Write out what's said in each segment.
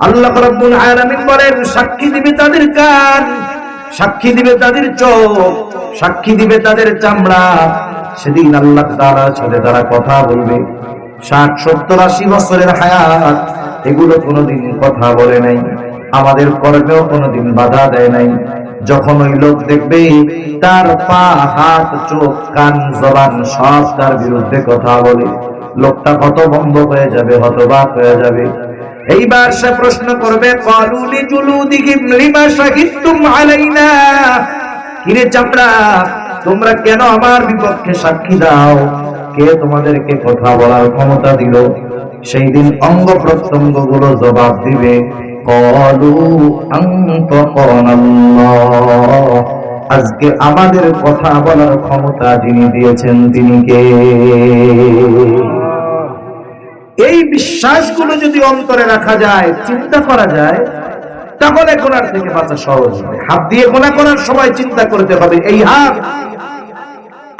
আল্লাহ রাব্বুল আলামিন বলেন, সাক্ষী দিবে তাদের কান, সাক্ষী দিবে তাদের চোখ, সাক্ষী দিবে তাদের চামড়া। সেদিন আল্লাহ তাআলার সাথে তারা কথা বলবে। ষাট, সত্তর, আশি বছরের হায়াত, এগুলো কোনোদিন কথা বলে নাই। আমাদের কর্মেও কোনোদিন বাধা দেয় নাই। যখন ওই লোক দেখবে, তার পা, হাত, চোখ, কান, জবান সব তার বিরুদ্ধে কথা বলে। লোকটা হতভম্ব হয়ে যাবে, হতবাক হয়ে যাবে। এইবার সে প্রশ্ন করবে কলুলি জুলুদিহিম লিমা চামড়া তোমরা কেন আমার বিপক্ষে সাক্ষী দাও? কে তোমাদেরকে কথা বলার ক্ষমতা দিল? সেই দিন অঙ্গ প্রত্যঙ্গগুলো জবাব দিবে, কলু আজকে আমাদের কথা বলার ক্ষমতা যিনি দিয়েছেন, তিনি কে? এই বিশ্বাসগুলো যদি অন্তরে রাখা যায়, চিন্তা করা যায়, তাহলে গোনার থেকে বাঁচা সহজ হবে। হাত দিয়ে গোনা করার সময় চিন্তা করতে হবে, এই হাত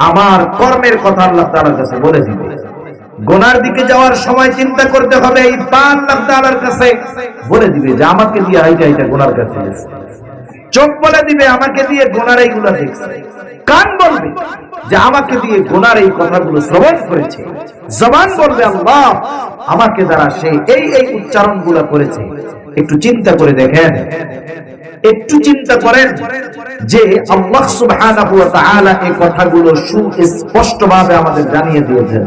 আমার কর্মের কথা আল্লাহ তাআলার কাছে বলে দিবে। গোনার দিকে যাওয়ার সময় চিন্তা করতে হবে, এই পা তাআলার কাছে বলে দিবে যে, আমাকে দিয়ে হাইটা হাইটা গোনার কাছে চোখ বলে দিবে, আমাকে দিয়ে গোনার এইগুলো দেখছে। কান বলবে। যে আমাকে দিয়ে গোনার এই কথাগুলো শ্রবণ করেছে। জবান বলবে, আল্লাহ, আমাকে দ্বারা সে এই এই উচ্চারণগুলা করেছে। একটু চিন্তা করে দেখেন। একটু চিন্তা করেন যে আল্লাহ সুবহানাহু ওয়া তাআলা এই কথাগুলো সুস্পষ্টভাবে আমাদের জানিয়ে দিয়েছেন।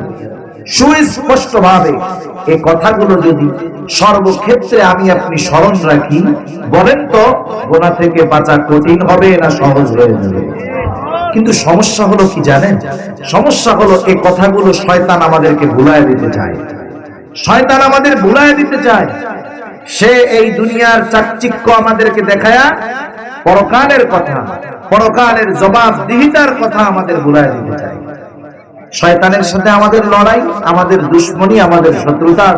সুস্পষ্টভাবে এই কথাগুলো যদি সর্বক্ষেত্রে আমি আপনি স্মরণ রাখি, বলেন তো, গোনা থেকে বাঁচা কঠিন হবে না সহজ হয়ে যাবে? কিন্তু সমস্যা হলো কি জানেন? সমস্যা হলো এই কথাগুলো শয়তান আমাদেরকে ভুলায় দিতে চায়। শয়তান আমাদের ভুলায় দিতে চায়। সে এই দুনিয়ার চাকচিক্য আমাদেরকে দেখায়া পরকালের কথা, পরকালের জবাব দিহিতার কথা আমাদের ভুলায় দিতে চায়। শয়তানের সাথে আমাদের লড়াই, আমাদের দুশ্মনী, আমাদের শত্রুতা,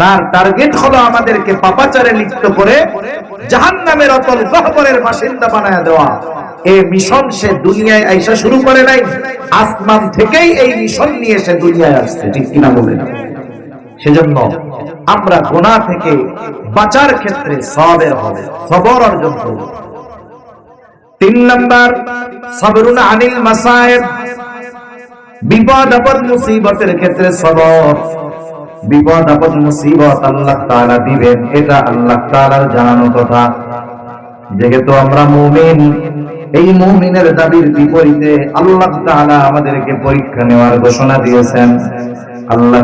তার টার্গেট হলো আমাদেরকে পাপাচারে লিপ্ত করে জাহান নামের অতল গহবরের বাসিন্দা বানায় দেওয়া। এই মিশন সে দুনিয়ায় আইসা শুরু করে নাই। আসমান থেকেই এই মিশন নিয়ে সে দুনিয়ায় আসছে, ঠিক কিনা বলে সেজন্য আমরা গোনা থেকে বাঁচার ক্ষেত্রে সবের হবে, সবর অর্জন করব। তিন নম্বর, সবরুন আনিল মাসায়েব। বিপদ, আপদ, মুসিবতের ক্ষেত্রে সবর। বিপদ, আপদ, মুসিবত আল্লাহ দিবেন, এটা আল্লাহ জানানো কথা। যেহেতু আমরা মুমিন। এই মুমিনের দাবির বিপরীতে আল্লাহ তাআলা আমাদেরকে পরীক্ষা নেওয়ার ঘোষণা দিয়েছেন। আল্লাহ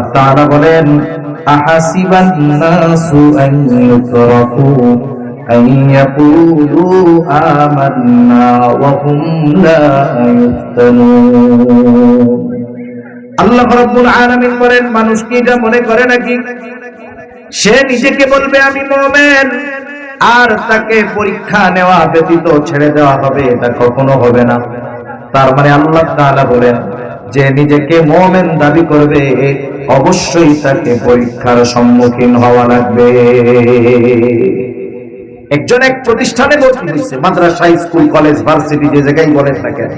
আলামিন বলেন, মানুষ কি এটা মনে করে নাকি? সে নিজেকে বলবে, আমি মুমিন। আর তাকে পরীক্ষা নেওয়া ব্যতীত ছেড়ে দেওয়া হবে, এটা কখনো হবে না। তার মানে আল্লাহ তাআলা বলেন যে, নিজেকে মুমিন দাবি করবে, অবশ্যই তাকে পরীক্ষার সম্মুখীন হওয়া লাগবে। একজন এক প্রতিষ্ঠানে ভর্তি হয়েছে, মাদ্রাসা, স্কুল, কলেজ, ভার্সিটি, যে জায়গায় বলেন না কেন।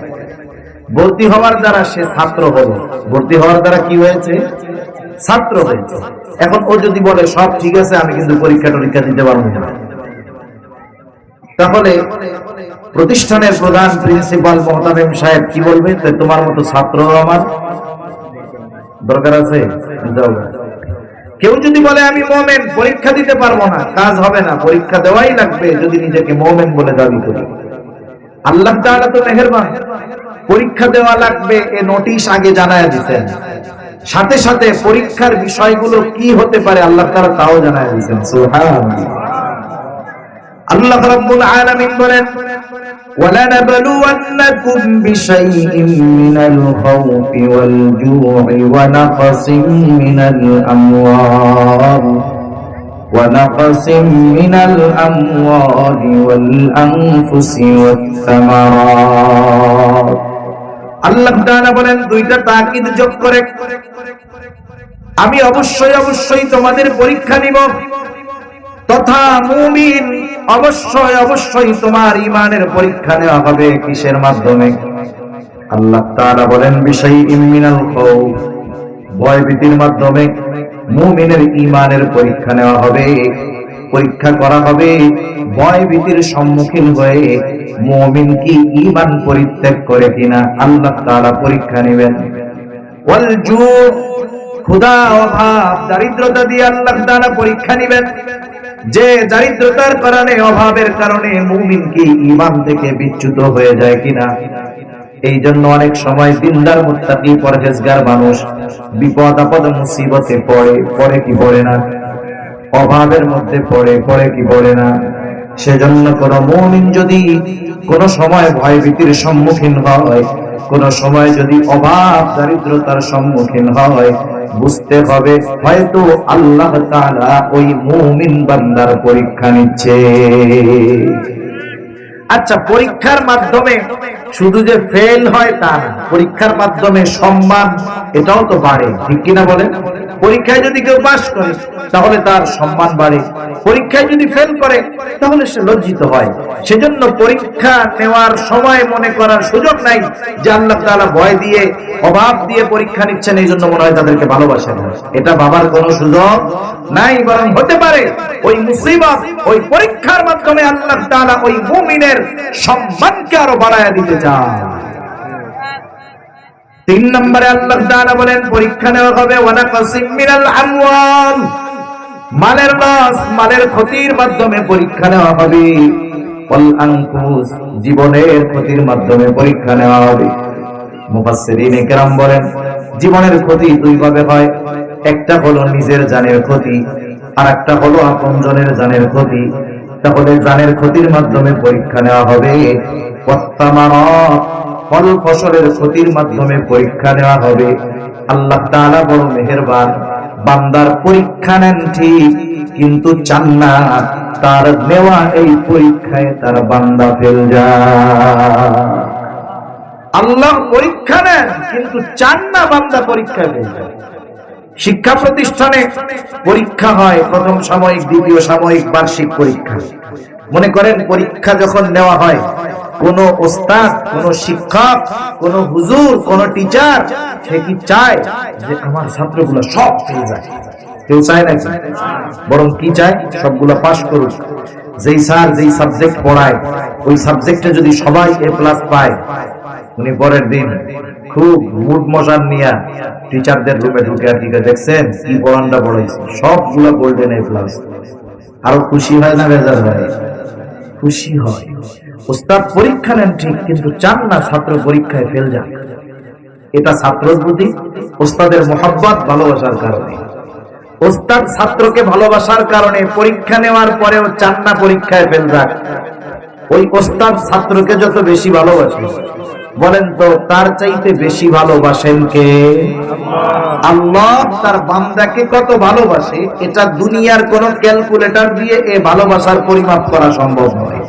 ভর্তি হওয়ার দ্বারা সে ছাত্র হলো। ভর্তি হওয়ার দ্বারা কি হয়েছে? ছাত্র হয়েছে। এখন ও যদি বলে, সব ঠিক আছে, আমি কিন্তু পরীক্ষা টরীক্ষা দিতে পারব না। তাহলে প্রতিষ্ঠানের প্রধান প্রিন্সিপাল মহতামিম সাহেব কি বলবে তোমার মতো ছাত্র আমার দরকার আছে? কেউ যদি বলে, আমি মোমেন, পরীক্ষা দিতে পারব না, কাজ হবে না, পরীক্ষা দেওয়াই লাগবে যদি নিজেকে মোমেন বলে দাবি করি। আল্লাহ তাআলা তো মেহেরবান। পরীক্ষা দেওয়া লাগবে, এ নোটিশ আগে জানায় দিতেন সাথে সাথে পরীক্ষার বিষয়গুলো কি হতে পারে আল্লাহ তাআলা তাও জানায় দিতেন সুবহানাল্লাহ। আল্লাহ রাব্বুল আলামিন বলেন ولنبلونكم بشيء من الخوف والجوع ونقص من الأموال ونقص من الأموال والأنفس والثمرات আল্লাহ তাআলা বলেন দুইটা তাকিদ যোগ করে আমি অবশ্যই অবশ্যই তোমাদের পরীক্ষা নিব তথা মুমিন অবশ্যই অবশ্যই তোমার ইমানের পরীক্ষা নেওয়া হবে কিসের মাধ্যমে? আল্লাহ তাআলা বলেন বিষয় ইমিনাল খাউফ। ভয় ভীতির মাধ্যমে মুমিনের ইমানের পরীক্ষা নেওয়া হবে। পরীক্ষা করা হবে ভয় ভীতির সম্মুখীন হয়ে মুমিন কি ইমান পরিত্যাগ করে কিনা, আল্লাহ তাআলা পরীক্ষা নেবেন। ক্ষুধা, অভাব, দারিদ্রতা দিয়ে আল্লাহ তাআলা পরীক্ষা নেবেন। যে দারিদ্রতার কারণে, অভাবের কারণে মুমিন কি ঈমান থেকে বিচ্যুত হয়ে যায় কিনা? এই জন্য অনেক সময় দিনদার মুত্তাকি, পরহেজগার মানুষ বিপদ, আপদ, মুসিবতে পড়ে পড়ে কি পড়ে না? অভাবের মধ্যে পড়ে পড়ে কি পড়ে না? সেজন্য কোন মুমিন যদি কোন সময় ভয় ভীতির সম্মুখীন হয় কোন সময় যদি অভাব দারিদ্রতার সম্মুখীন হয়, বুঝতে হবে হয়তো আল্লাহ তাআলা ওই মুমিন বান্দার পরীক্ষা নিচ্ছে। আচ্ছা পরীক্ষার মাধ্যমে শুধু যে ফেল হয় তা পরীক্ষার মাধ্যমে সম্মান, এটাও তো বাড়ে, ঠিক কিনা বলেন? পরীক্ষায় যদি কেউ পাশ করে, তাহলে তার সম্মান বাড়ে। পরীক্ষায় যদি ফেল করে, তাহলে সে লজ্জিত হয়। সেজন্য পরীক্ষা নেওয়ার সময় মনে করার সুযোগ নাই যে আল্লাহ তাআলা ভয় দিয়ে, অভাব দিয়ে পরীক্ষা নিচ্ছেন এই জন্য মনে হয় তাদেরকে ভালোবাসেন। এটা বাবার কোনো সুযোগ নাই, বরং হতে পারে ওই মুসিবত, ওই পরীক্ষার মাধ্যমে আল্লাহ তাআলা ওই মুমিনের সম্মানকে আরও বাড়ায় দিতে চান তিন নম্বরে আল্লাহ বলেন, পরীক্ষা নেওয়া হবে, ওয়ালা কাসিম মিনাল মালের লস মালের ক্ষতির মাধ্যমে পরীক্ষা নেওয়া হবে। জীবনের ক্ষতির মাধ্যমে পরীক্ষা নেওয়া হবে। মুফাসসিরিন বলেন, জীবনের ক্ষতি দুই ভাবে হয়। একটা হলো নিজের জানের ক্ষতি আর একটা হলো আপনজনের জানের ক্ষতি। তাহলে জানের ক্ষতির মাধ্যমে পরীক্ষা নেওয়া হবে। ফল ফসলের ক্ষতির মাধ্যমে পরীক্ষা নেওয়া হবে। আল্লাহ তাআলা বড় মেহেরবান। বান্দার পরীক্ষা নেন ঠিক, কিন্তু চান না। তার নেওয়া এই পরীক্ষায় তার বান্দা ফেল যায়। আল্লাহ পরীক্ষা নেন, কিন্তু চান না বান্দা পরীক্ষা ফেল যায়। শিক্ষা প্রতিষ্ঠানে পরীক্ষা হয়, প্রথম সাময়িক, দ্বিতীয় সাময়িক, বার্ষিক পরীক্ষা। মনে করেন পরীক্ষা যখন নেওয়া হয়, কোন ওস্তাদ, কোন শিক্ষক, কোন হুজুর, কোন টিচার সে কি চায় যে আমার ছাত্রগুলো সব পেয়ে যায়? কেউ চায় নাকি? বরং কি চায়? সবগুলো পাশ করুক। যেই স্যার যেই সাবজেক্ট পড়ায়, ওই সাবজেক্টে যদি সবাই এ প্লাস পায়, উনি পরের দিন খুব মুড মশার নিয়ে টিচারদের রুমে ঢুকে আর কি দেখছেন কি পড়ানটা পড়াইছে? সবগুলো গোল্ডেন এ প্লাস আরও খুশি হয় না বেজার হয়? খুশি হয়। ওস্তাদ পরীক্ষা নেন ঠিক, কিন্তু চান না ছাত্র পরীক্ষায় ফেল যান এটা ছাত্র প্রতি ওস্তাদের মোহাব্বত, ভালোবাসার কারণে। ওস্তাদ ছাত্রকে ভালোবাসার কারণে পরীক্ষা নেওয়ার পরেও চান না পরীক্ষায় ফেল যাক। ওই ওস্তাদ ছাত্রকে যত বেশি ভালোবাসে বলেন তো, তার চাইতে বেশি ভালোবাসেন কে? আল্লাহ তার বান্দাকে কত ভালোবাসে, এটা দুনিয়ার কোন ক্যালকুলেটর দিয়ে এ ভালোবাসার পরিমাপ করা সম্ভব নয়।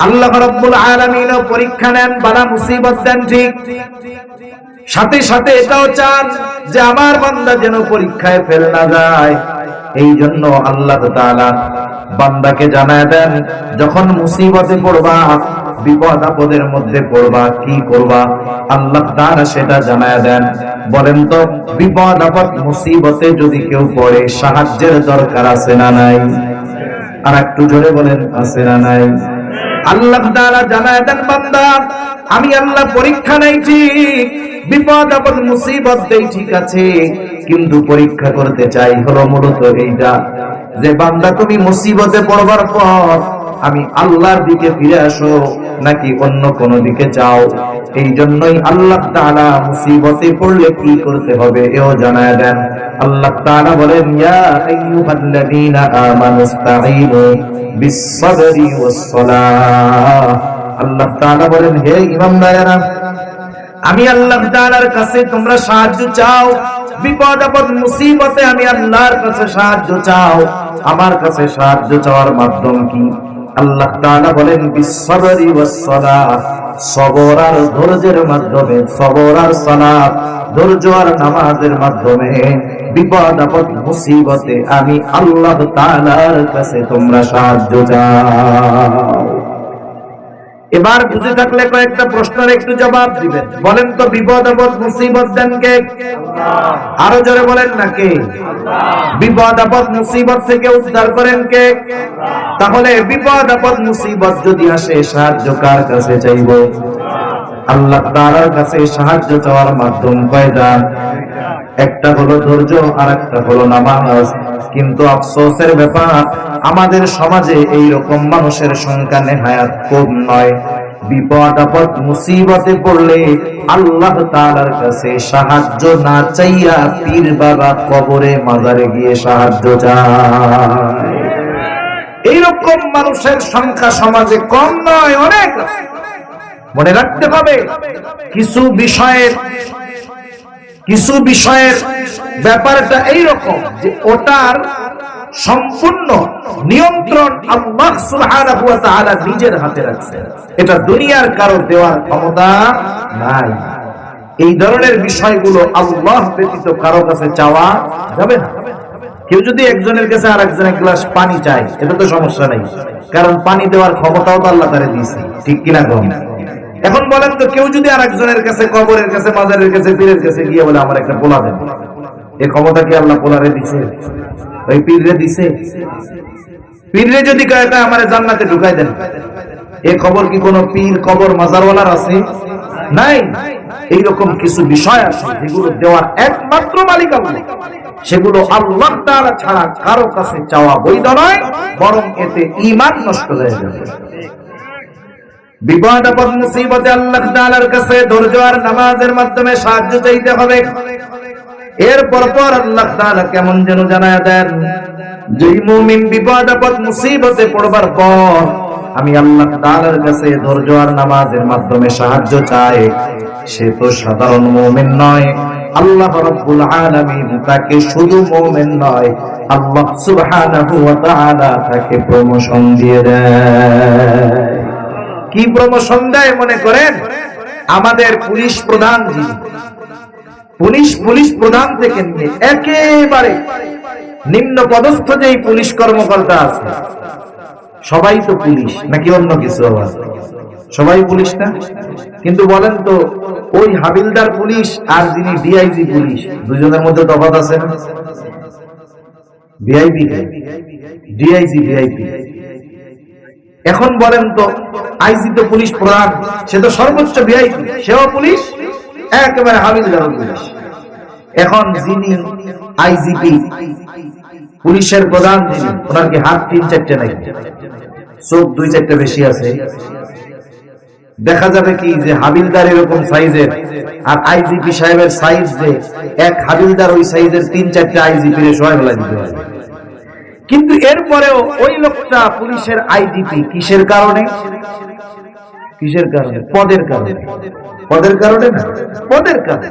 আল্লাহ রব্বুল আলামিনও পরীক্ষা নেন, বালা মুসিবত দেন ঠিক। সাথে সাথে এটাও চান যে আমার বান্দা যেন পরীক্ষায় ফেল না যায়। এই জন্য আল্লাহ বান্দাকে জানায় দেন, যখন মুসিবতে পড়বা, বিপদ আপদের মধ্যে পড়বা, কি করবা? আল্লাহ তাআলা সেটা জানায় দেন। বলেন তো, বিপদ আপদ, মুসিবতে যদি কেউ পড়ে, সাহায্যের দরকার আছে না নাই? আর একটু জোরে বলেন, আছে না নাই? আল্লাহ তাআলা জানায় দেন, বান্দা, আমি আল্লাহ পরীক্ষা নাই বিপদ আপদ, মুসিবত দেই ঠিক আছে। কিন্তু পরীক্ষা করতে চাই হলো মূলত এইটা। যে বান্দা তুমি মুসিবতে পড়বার পর আমি আল্লাহর দিকে ফিরে আসো, নাকি অন্য কোন দিকে যাও? এই জন্যই আল্লাহ তাআলা মুসিবতে পড়লে কি করতে হবে এও জানায় দেন। আল্লাহ তাআলা বলেন আল্লাহ তাআলা বলেন, হে ইমানদারেরা আমি আল্লাহ তাআলার কাছে তোমরা সাহায্য চাও বিপদ আপদ মুসিবতে আমি আল্লাহর কাছে সাহায্য চাও। আমার কাছে সাহায্য চাওয়ার মাধ্যম কি? আল্লাহ তাআলা বলেন, বিসসাবরি ওয়াস-সালাহ সবর আর ধৈর্যের মাধ্যমে, সবর আর সালাত, ধৈর্য আর নামাজের মাধ্যমে বিপদ আপদ মুসিবতে আমি আল্লাহ তাআলার কাছে তোমরা সাহায্য চাও। এবার বুঝে থাকলে কয়েকটা প্রশ্নের একটু জবাব দিবেন। বলেন তো বিপদ আপদ মুসিবত দেন কে? আরও জোরে বলেন না কে? বিপদ আপদ মুসিবত থেকে উদ্ধার করেন কে? তাহলে বিপদ আপদ মুসিবত যদি আসে সাহায্য কার কাছে চাইব? আল্লাহ তাআলার কাছে সাহায্য চাওয়ার মাধ্যম কয়টা একটা হলো ধৈর্য আর একটা হলো নামাজ। কিন্তু আফসোসের ব্যাপার, আমাদের সমাজে এই রকম মানুষের সংখ্যা নেহায়াত কম নয়। বিপদ, আপদ, মুসিবতে পড়লে আল্লাহ তাআলার কাছে সাহায্য না চাইয়া পীর বাবা কবরে মাজারে গিয়ে সাহায্য চায়। এইরকম মানুষের সংখ্যা সমাজে কম নয়, অনেক আছে। মনে রাখতে হবে, কিছু বিষয়ের কিছু বিষয়ের ব্যাপারটা এইরকম যে ওটার সম্পূর্ণ নিয়ন্ত্রণ আল্লাহ সুবহানাহু ওয়া তাআলা নিজের হাতে রাখছে। এটা দুনিয়ার কারও দেওয়ার ক্ষমতা নাই। এই ধরনের বিষয়গুলো আল্লাহ ব্যতীত কারও কাছে চাওয়া যাবে না। কেউ যদি একজনের কাছে আর একজনের গ্লাস পানি চায়, এটা তো সমস্যা নেই। কারণ পানি দেওয়ার ক্ষমতাও তো আল্লাহ তারে দিয়েছে। ঠিক কিনা কম এখন বলেন তো, কেউ যদি আর একজনের কাছে, কবরের কাছে, মাজারের কাছে পীরের কাছে গিয়ে বলে, আমার একটা পোলা দেন। এই ক্ষমতা কি আল্লাহ পোলারে দিছে? ওই পীররে দিছে? পীররে যদি কয়, আমার জান্নাতে ঢুকাই দেন। এ খবর কি কোনো পীর, কবর, মাজারওয়ালার আছে? নাই। এইরকম কিছু বিষয় আছে যেগুলো দেওয়ার একমাত্র মালিক আল্লাহ। সেগুলো আল্লাহ তাআলা ছাড়া কারও কাছে চাওয়া বৈধ নয়, বরং এতে ঈমান নষ্ট হয়ে যাবে। বিপদ আপদ মুসিবতে আল্লাহ কাছে ধৈর্য আর নামাজের মাধ্যমে সাহায্য চাইতে হবে। আল্লাহ কেমন যেন দেন, যেই মুমিন বিপদ আপদ মুসিবতে পড়বার পর আমি আল্লাহ কাছে ধৈর্য আর নামাজের মাধ্যমে সাহায্য চাই। সে তো সাধারণ মুমিন নয়। আল্লাহ আলামিন তাকে শুধু মুমিন নয়, আল্লাহ সুবহানাহু ওয়া তাআলা তাকে প্রমোশন দিয়ে দেয় কি প্রমোশন দেয় মনে করেন? আমাদের পুলিশ প্রধান যিনি। পুলিশ পুলিশ প্রধান থেকে নিয়ে একেবারে নিম্ন পদস্থ যেই পুলিশ কর্মকর্তা আছে, সবাই তো পুলিশ, নাকি অন্য কিছু আবার? সবাই পুলিশ না? কিন্তু বলেন তো, ওই হাবিলদার পুলিশ আর যিনি ডিআইজি পুলিশ, দুজনের মধ্যে তফাৎ আছে না? ভিআইপি ডিআইজি ভিআইপি এখন বলেন তো আইজি তো পুলিশ প্রধান, সে তো সর্বোচ্চ ভিআইপি সেও পুলিশ? একেবারে হাবিলদার পুলিশ। এখন যিনি আইজিপি পুলিশের প্রধান যিনি ওনার কি হাত তিন চারটে নাকি চোখ দুই চারটে বেশি আছে। দেখা যাবে কি যে হাবিলদার এরকম সাইজের, আর আইজিপি সাহেবের সাইজ যে এক হাবিলদার ওই সাইজের তিন চারটে আইজিপি রে বেলা দিতে পারবে কিন্তু এরপরেও ওই লোকটা পুলিশের আইডিপি কিসের কারণে? কিসের কারণে? পদের কারণে। পদের কারণে না? পদের কারণে।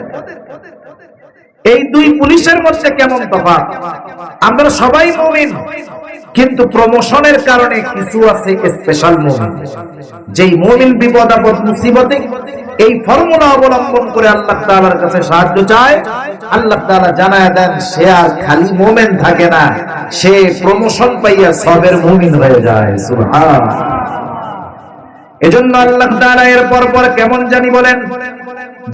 এই দুই পুলিশের মধ্যে কেমন তফাৎ? আমরা সবাই মুমিন। কিন্তু প্রমোশনের কারণে কিছু আছে স্পেশাল মুমিন যেই মুমিন বিপদ আপদ মুসিবতে এই ফর্মুলা অবলম্বন করে আল্লাহ তাআলার কাছে সাহায্য চায়। আল্লাহ তাআলা জানায় দেন, সে আর খালি মুমিন থাকে না। সে প্রমোশন পাইয়া সবের মুমিন হয়ে যায়। সুবহান এজন্য আল্লাহ তাআলা এর পর পর কেমন জানি বলেন,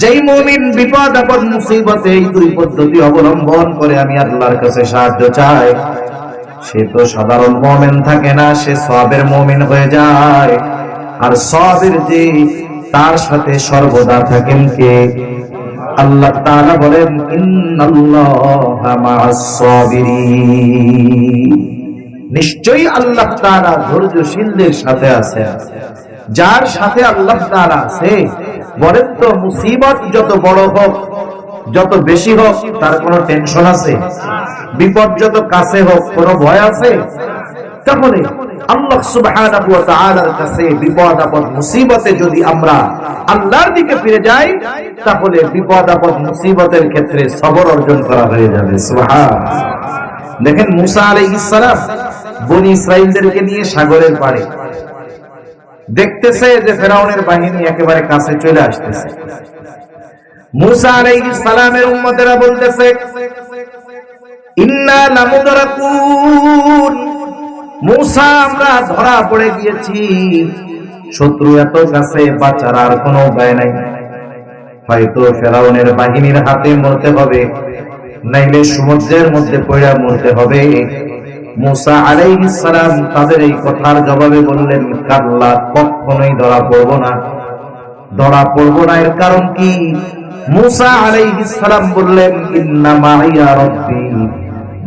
যেই মুমিন বিপদ আপদ মুসিবতে এই দুই পদ্ধতি অবলম্বন করে আমি আল্লাহর কাছে সাহায্য চাই। সে তো সাধারণ মুমিন থাকে না, সে সবের মুমিন হয়ে যায়। আর সবের যে তার সাথে সর্বদা থাকেন কে? আল্লাহ তাআলা বলেন নিশ্চয়ই আল্লাহ তাআলা ধৈর্যশীলদের সাথে আছে। যার সাথে আল্লাহ তাআলা আছে, বলেন তো, মুসিবত যত বড় হোক যত বেশি হোক, তার কোনো টেনশন আছে? বিপদ যত কাছে হোক, কোনো ভয় আছে? ক্ষেত্রে সবর অর্জন করা হয়ে যাবে। নিয়ে সাগরের পাড়ে দেখতেছে যে ফেরাউনের বাহিনী একেবারে কাছে চলে আসতেছে। বলতেছে, ইন্না মুসা, আমরা ধরা পড়ে গিয়েছি। শত্রু এত কাছে আর কোনো উপায় নাই। হয়তো ফেরাউনের বাহিনীর হাতে মরতে হবে, নাইলে সমুদ্রের মধ্যে পড়া মরতে হবে। মুসা আলাইহিস সালাম তাদের এই কথার জবাবে বললেন, কাল্লা কখনোই ধরা পড়ব না। ধরা পড়ব না এর কারণ কি? মুসা বললেন, ইন্না মাইয়া রব্বি।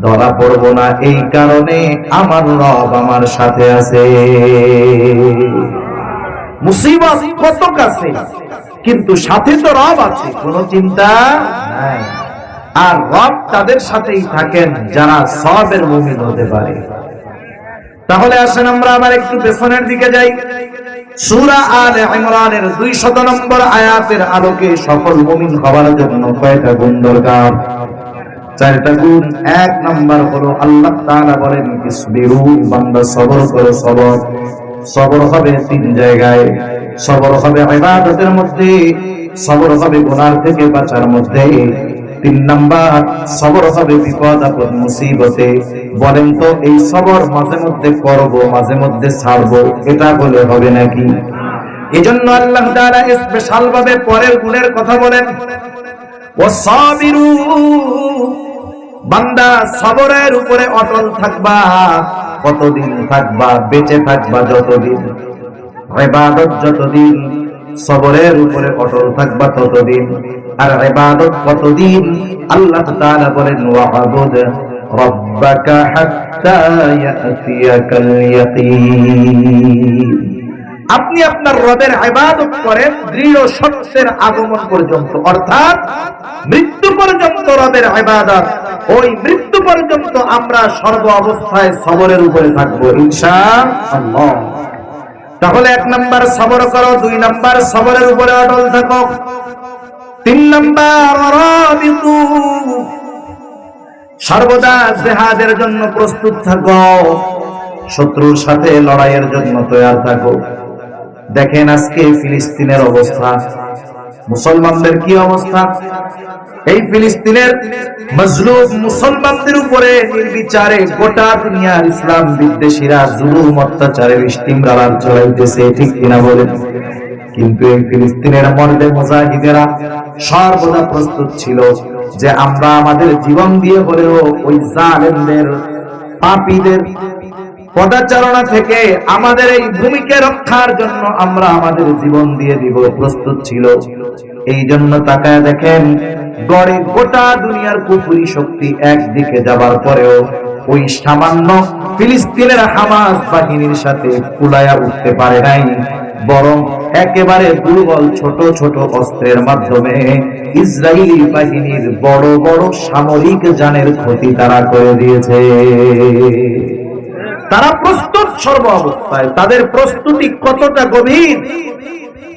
ধরা পড়ব না, এই কারণে আমার রব আমার সাথে আছে। মুসিবত কত কাছে, কিন্তু সাথে তো রব আছে, কোনো চিন্তা আর রব তাদের সাথেই থাকেন, যারা সবের মুমিন হতে পারে। তাহলে আসেন আমরা আবার একটু পেছনের দিকে যাই। সূরা আলে ইমরানের 200 নম্বর আয়াতের আলোকে সফল মুমিন হওয়ার জন্য কয়টা গুণ দরকার? চারটা গুণ। এক নাম্বার হলো আল্লাহ তাআলা বলেন ইসবিরু বান্দা সবর করো সবর। সবর হবে তিন জায়গায়। সবর হবে ইবাদতের মধ্যে, সবর হবে গুনার থেকে বাঁচার মধ্যে। তিন নাম্বার, সবর হবে বিপদ আপদ মুসিবতে। বলেন তো, এই সবর মাঝে মধ্যে করব, মাঝে মধ্যে ছাড়বো, এটা বলে হবে নাকি? এজন্য আল্লাহ তাআলা স্পেশাল ভাবে পরের গুণের কথা বলেন। ওয়াসাবিরু, বান্দা সবরের উপরে অটল থাকবা, কতদিন থাকবা, বেঁচে থাকবা যতদিন ইবাদত যতদিন সবরের উপরে অটল থাকবা ততদিন। আর ইবাদত কতদিন? আল্লাহ তাআলা বলেন, ওয়াবুদ রাব্বাকা হাত্তা ইয়াতিয়াকাল ইয়াকিন। আপনি আপনার রবের ইবাদত করেন, দৃঢ় সত্যের আগমন পর্যন্ত। অর্থাৎ মৃত্যু পর্যন্ত রবের ইবাদত, ওই মৃত্যু পর্যন্ত আমরা সর্ব অবস্থায় সবরের উপরে থাকব, ইনশাআল্লাহ। তাহলে এক নাম্বার সবর করো, দুই নাম্বার সবরের উপরে অটল থাকো। তিন নাম্বার সর্বদা জেহাদের জন্য প্রস্তুত থাকো। শত্রুর সাথে লড়াইয়ের জন্য তৈরি থাকো। দেখেন আজকে ফিলিস্তিনের অবস্থা। মুসলমানদের কি অবস্থা? এই ফিলিস্তিনের মজলুম মুসলমানদের উপরে নির্বিচারে গোটা দুনিয়ার ইসলাম বিদ্বেষীরা জুলুম অত্যাচারের স্টিমরালার চলাইতেছে, ঠিক কিনা বলেন? কিন্তু এই ফিলিস্তিনের মর্দে মুজাহিদেরা সর্বদা প্রস্তুত ছিল যে আমরা আমাদের জীবন দিয়ে হলেও ওই জালেমদের, পাপীদের পদাচারণা থেকে আমাদের এই ভূমিকে রক্ষার জন্য আমরা আমাদের জীবন দিয়ে দিব, প্রস্তুত ছিল। এই জন্য তাকায় দেখেন গড়ে গোটা দুনিয়ার কুফুরি শক্তি একদিকে যাবার পরেও ওই সামান্য ফিলিস্তিনের হামাস বাহিনীর সাথে কুলায়া উঠতে পারে নাই, বরং একেবারে দুর্বল ছোট ছোট অস্ত্রের মাধ্যমে ইসরায়েলি বাহিনীর বড় বড় সামরিক যানের ক্ষতি তারা করে দিয়েছে। তারা প্রস্তুত সর্ব অবস্থায় তাদের প্রস্তুতি কতটা গভীর?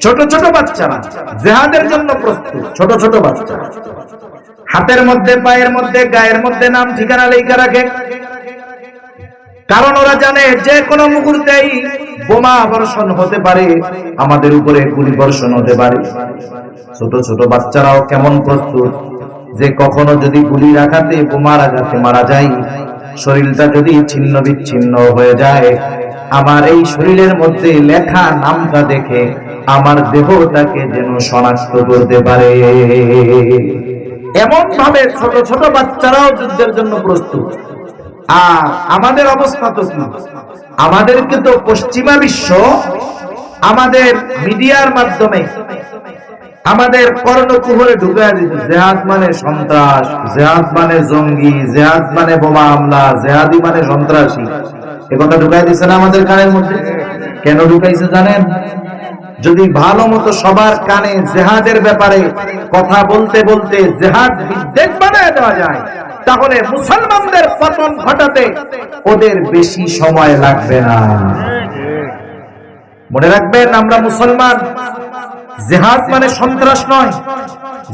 ছোট ছোট বাচ্চারা জেহাদের জন্য প্রস্তুত, ছোট ছোট বাচ্চা। হাতের মধ্যে, পায়ের মধ্যে, গায়ের মধ্যে নাম, ঠিকানা লেখা রাখে। কারণ ওরা জানে, যে কোনো মুহূর্তেই বোমা বর্ষণ হতে পারে, আমাদের উপরে গুলি বর্ষণ হতে পারে। ছোট ছোট বাচ্চারাও কেমন প্রস্তুত? যে কখনো যদি গুলি রাখাতে বোমার আঘাতে মারা যায়, শরীরটা যদি ছিন্ন বিচ্ছিন্ন হয়ে যায় আমার এই শরীরের মধ্যে লেখা নামটা দেখে আমার দেহটাকে যেন শনাক্ত করতে পারে। এমন ভাবে ছোট ছোট বাচ্চারাও যুদ্ধের জন্য প্রস্তুত। আর আমাদের অবস্থা তো আমাদেরকে তো পশ্চিমা বিশ্ব, আমাদের মিডিয়ার মাধ্যমে, আমাদের কর্ণকুহরে ঢুকায় দিচ্ছে জেহাদ মানে সন্ত্রাস, জেহাদ মানে জঙ্গি, জেহাদ মানে বোমা হামলা, জেহাদি মানে সন্ত্রাসী। এ কথা ঢুকাই দিচ্ছে না আমাদের কানের মধ্যে? কেন ঢুকাইছে জানেন? যদি ভালো মতো সবার কানে জেহাদের ব্যাপারে কথা বলতে বলতে জেহাদ বিদ্বেষ বানায় দেওয়া যায়, তাহলে মুসলমানদের পতন ঘটাতে ওদের বেশি সময় লাগবে না। মনে রাখবেন, আমরা মুসলমান, জেহাদ মানে সন্ত্রাস নয়,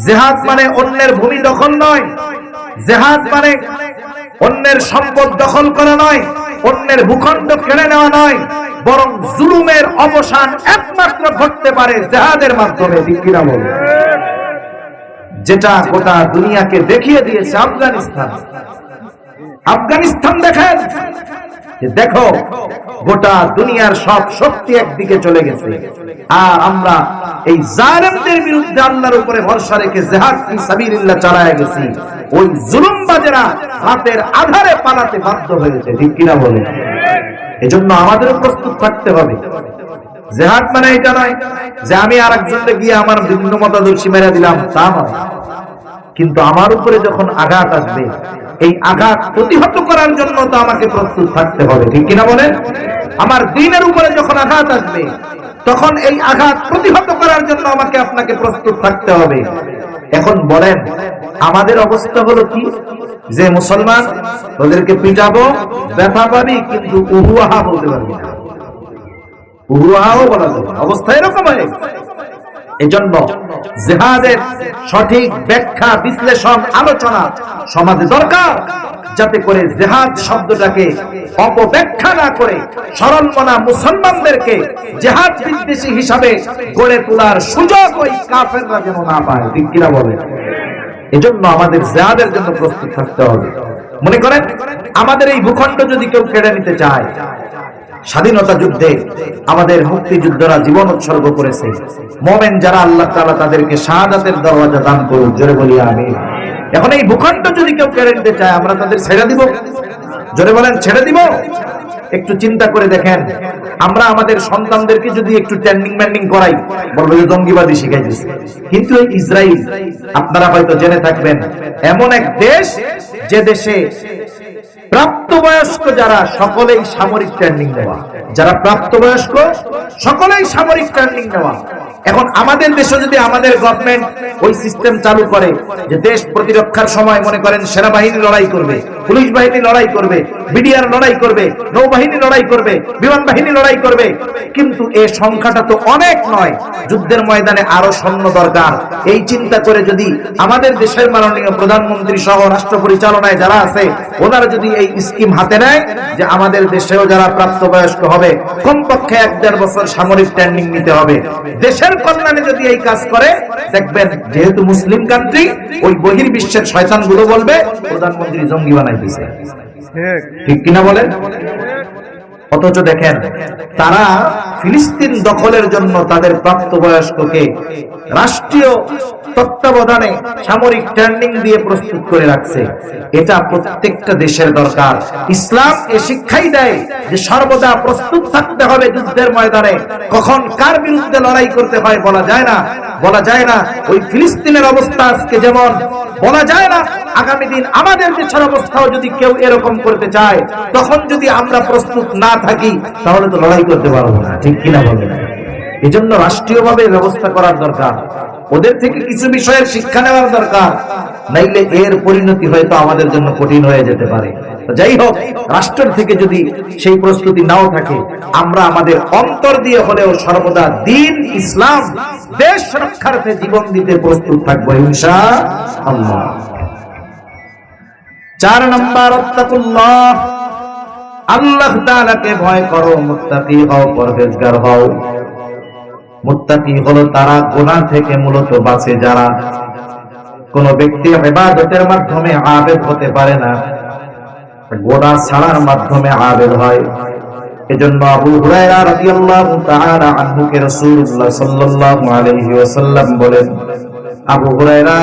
জেহাদ মানে অন্যের ভূমি দখল নয়, জেহাদ মানে অন্যের সম্পদ দখল করা নয়, অন্যের ভূখণ্ড কেড়ে নেওয়া নয়, বরং জুলুমের অবসান একমাত্র ঘটতে পারে জেহাদের মাধ্যমে যেটা গোটা দুনিয়াকে দেখিয়ে দিয়েছে আফগানিস্তান। আফগানিস্তান দেখেন দেখো, গোটা দুনিয়ার সব শক্তি একদিকে চলে গেছে। আর আমরা এই জালেমদের বিরুদ্ধে আল্লাহর উপরে ভরসা রেখে জেহাদ ফি সাবিলিল্লাহ চালায় গেছি। ওই জুলুমবাজেরা রাতের আধারে পালাতে বাধ্য হয়েছে, ঠিক কিনা বলে এজন্য আমাদেরও প্রস্তুত থাকতে হবে। জেহাদ মানে এটা নয় যে আমি আর একজনকে গিয়ে আমার ভিন্ন মতাদর্শী মেরে দিলাম, তা নয়। কিন্তু আমার উপরে যখন আঘাত আসবে এই আঘাত প্রতিহত করার জন্য তো আমাকে প্রস্তুত থাকতে হবে, ঠিক কিনা বলেন? আমার দিনের উপরে যখন আঘাত আসবে, তখন এই আঘাত প্রতিহত করার জন্য আমাকে আপনাকে প্রস্তুত থাকতে হবে। এখন বলেন, আমাদের অবস্থা হলো কি? যে মুসলমান, ওদেরকে পিটাবো, ব্যথা পাবি, কিন্তু উহুয়াহা বলতে পারবি না। উহুয়াহাও বলা যাবে অবস্থা এরকম হয়ে গেছে। এজন্য জেহাদের সঠিক ব্যাখ্যা, বিশ্লেষণ, আলোচনা সমাজে দরকার, যাতে করে জেহাদ শব্দটাকে অপব্যাখ্যা না করে সরল মনা মুসলমানদেরকে জেহাদ বিদ্বেষী হিসাবে গড়ে তোলার সুযোগ ওই কাফেররা যেন না পায়। কিনা বলে এজন্য আমাদের জেহাদের জন্য প্রস্তুত থাকতে হবে। মনে করেন, আমাদের এই ভূখণ্ড যদি কেউ কেড়ে নিতে চায় স্বাধীনতা যুদ্ধে আমাদের মুক্তিযুদ্ধরা জীবন উৎসর্গ করেছে। মোমেন যারা আল্লাহ তাআলা তাদেরকে শাহাদাতের দরওয়াজা দান করুন জোরে বলি আমি এখন এই ভূখণ্ড যদি কেউ কেড়ে নিতে চায়, আমরা তাদের ছেড়ে দিব। জোরে বলেন, ছেড়ে দিব? একটু চিন্তা করে দেখেন, আমরা আমাদের সন্তানদেরকে যদি একটু ট্যান্ডিং ম্যান্ডিং করাই, বলব যে জঙ্গিবাদী শিখাই দিচ্ছে কিন্তু এই ইসরায়েল আপনারা হয়তো জেনে থাকবেন, এমন এক দেশ যে দেশে প্রাপ্তবয়স্ক যারা সকলেই সামরিক ট্রেনিং নেওয়া। যারা প্রাপ্তবয়স্ক সকলেই সামরিক ট্রেনিং নেওয়া। এখন আমাদের দেশে যদি আমাদের গভর্নমেন্ট ওই সিস্টেম চালু করে, যে দেশ প্রতিরক্ষার সময় মনে করেন সেনাবাহিনী লড়াই করবে, পুলিশ বাহিনী লড়াই করবে, বিডিআর লড়াই করবে, নৌবাহিনী লড়াই করবে, বিমান বাহিনী লড়াই করবে, কিন্তু এ সংখ্যাটা তো অনেক নয়। যুদ্ধের ময়দানে আরও সৈন্য দরকার। এই চিন্তা করে যদি আমাদের দেশের মাননীয় প্রধানমন্ত্রী সহ রাষ্ট্র পরিচালনায় যারা আছে, ওনারা যদি এই স্কিম হাতে নেয়, যে আমাদের দেশেও যারা প্রাপ্তবয়স্ক হবে, কমপক্ষে এক দেড় বছর সামরিক ট্রেনিং নিতে হবে। দেশের কল্যাণে যদি এই কাজ করে দেখবেন যেহেতু মুসলিম কান্ট্রি ওই বহির বিশ্বের শয়তানগুলো বলবে প্রধানমন্ত্রী জঙ্গি বানাই দিছে। ঠিক কিনা বলেন? অথচ দেখেন, তারা ফিলিস্তিন দখলের জন্য তাদের প্রাপ্তবয়স্ককে রাষ্ট্রীয় তত্ত্বাবধানে সামরিক ট্রেনিং দিয়ে প্রস্তুত করে রাখছে। এটা প্রত্যেকটা দেশের দরকার। ইসলাম এ শিক্ষাই দেয় যে সর্বদা প্রস্তুত থাকতে হবে যুদ্ধের ময়দানে। কখন কার বিরুদ্ধে লড়াই করতে হয় বলা যায় না। বলা যায় না, ওই ফিলিস্তিনের অবস্থা আজকে যেমন। বলা যায় না, আগামী দিন আমাদের দেশের অবস্থাও যদি কেউ এরকম করতে চায়, তখন যদি আমরা প্রস্তুত না থাকি, তাহলে তো লড়াই করতে পারব না, ঠিক কিনা বলে এই জন্য রাষ্ট্রীয়ভাবে ব্যবস্থা করার দরকার, ওদের থেকে কিছু বিষয়ের শিক্ষা নেওয়ার দরকার, নাইলে এর পরিণতি হয়তো আমাদের জন্য কঠিন হয়ে যেতে পারে। যাই হোক, রাষ্ট্রের থেকে যদি সেই প্রস্তুতি নাও থাকে, আমরা আমাদের অন্তর দিয়ে হলেও সর্বদা দিন ইসলাম, দেশ রক্ষার্থে জীবন দিতে প্রস্তুত থাকব ইনশা আল্লাহ চার নম্বর অত্তাকুল্লাহ আল্লাহ তাআলাকে ভয় করো, মুত্তাকি হও, পরহেজগার হও। মুত্তাকি হলো তারা গুনাহ থেকে মূলত বাঁচে, যারা কোন ব্যক্তি ইবাদতের মাধ্যমে আবেদ হতে পারে না। গোনা ছাড়ার মাধ্যমে আবেদ হয়। এজন্য আবু হুরায়রা রাদিয়াল্লাহু তাআলা আনহুকে রাসূলুল্লাহ সাল্লাল্লাহু আলাইহি ওয়াসাল্লাম বলেন, আবু হুরায়রা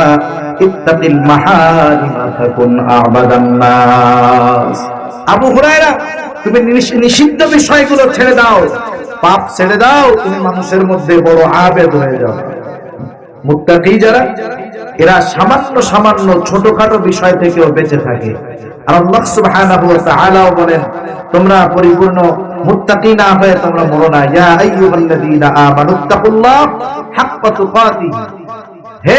তুমি নিষিদ্ধ বিষয়গুলো ছেড়ে দাও। পাপ ছেড়ে দাও, তুমি মানুষের মধ্যে বড় আবেদ হয়ে যাও। মুত্তাকি যারা, এরা সামান্য সামান্য ছোটখাটো বিষয় থেকেও বেঁচে থাকে। আর আল্লাহ বলেন, তোমরা পরিপূর্ণ মুত্তাকি না হয়ে তোমরা মরো না। ইয়া আইয়ুহাল্লাযীনা হে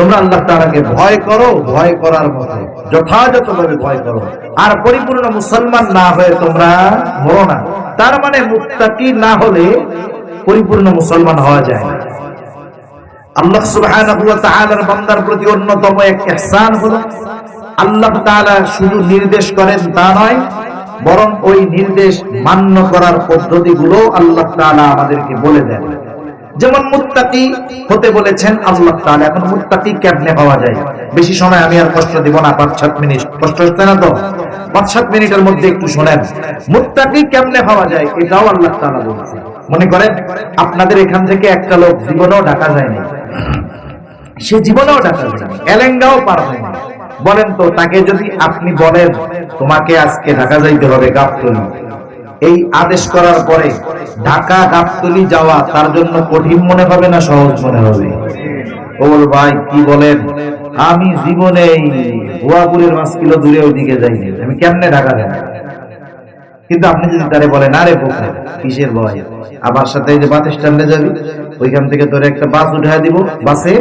তোমরা আল্লাহ তাআলাকে ভয় করো, ভয় করার মতো যথাযথভাবে ভয় করো। আর পরিপূর্ণ মুসলমান না হয়ে তোমরা মরো না। তার মানে মুত্তাকি না হলে পরিপূর্ণ মুসলমান হওয়া যায় না। আল্লাহ প্রতি অন্যতম আল্লাহ শুধু নির্দেশ করেন তা নয়, বরং ওই নির্দেশ মান্য করার পদ্ধতিগুলো আল্লাহ তাআলা আমাদেরকে বলে দেন। যেমন মুত্তাকি হতে বলেছেন আল্লাহ তাআলা, এখন মুত্তাকি কেমনে হওয়া যায়? বেশি সময় আমি আর কষ্ট দিব না, পাঁচ, সাত মিনিট। কষ্ট হচ্ছে না তো? পাঁচ, সাত মিনিটের মধ্যে একটু শোনেন। মুত্তাকি কেমনে হওয়া যায়? এটাও আল্লাহ তাআলা বলছে। মনে করেন, আপনাদের এখান থেকে একটা লোক জীবনেও ডাকা যায়নি। সে জীবনেও ডাকা যায়নি। এলেঙ্গাও পার হয়নি। বলেন তো, তাকে যদি আপনি বলেন, তোমাকে আজকে ঢাকা যাইতে হবে গাবতলি এই আদেশ করার পরে ঢাকা গাবতলি যাওয়া তার জন্য কঠিন মনে হবে না সহজ মনে হবে? ওর ভাই, কি বলেন? আমি জীবনে এই হুয়াপুরের পাঁচ কিলো দূরে ওইদিকে যাইনি। আমি কেমনে ঢাকা যাই কিন্তু আপনি যদি তারে বলেন, আরে বোকা, কিসের ভয়? আবার সাথে যে বাস স্ট্যান্ডে যাবি, ওইখান থেকে তোর একটা বাস উঠায় দিব, বাসে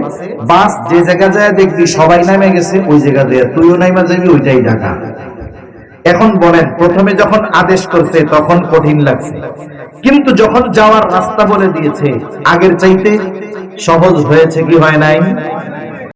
বাস যে জায়গা যায় দেখবি সবাই নামে গেছে, ওই জায়গা দিয়ে তুইও নাইমা যাবি, ওইটাই ঢাকা। এখন বলেন, প্রথমে যখন আদেশ করছে, তখন কঠিন লাগছে। কিন্তু যখন যাওয়ার রাস্তা বলে দিয়েছে, আগের চাইতে সহজ হয়েছে কি হয় নাই?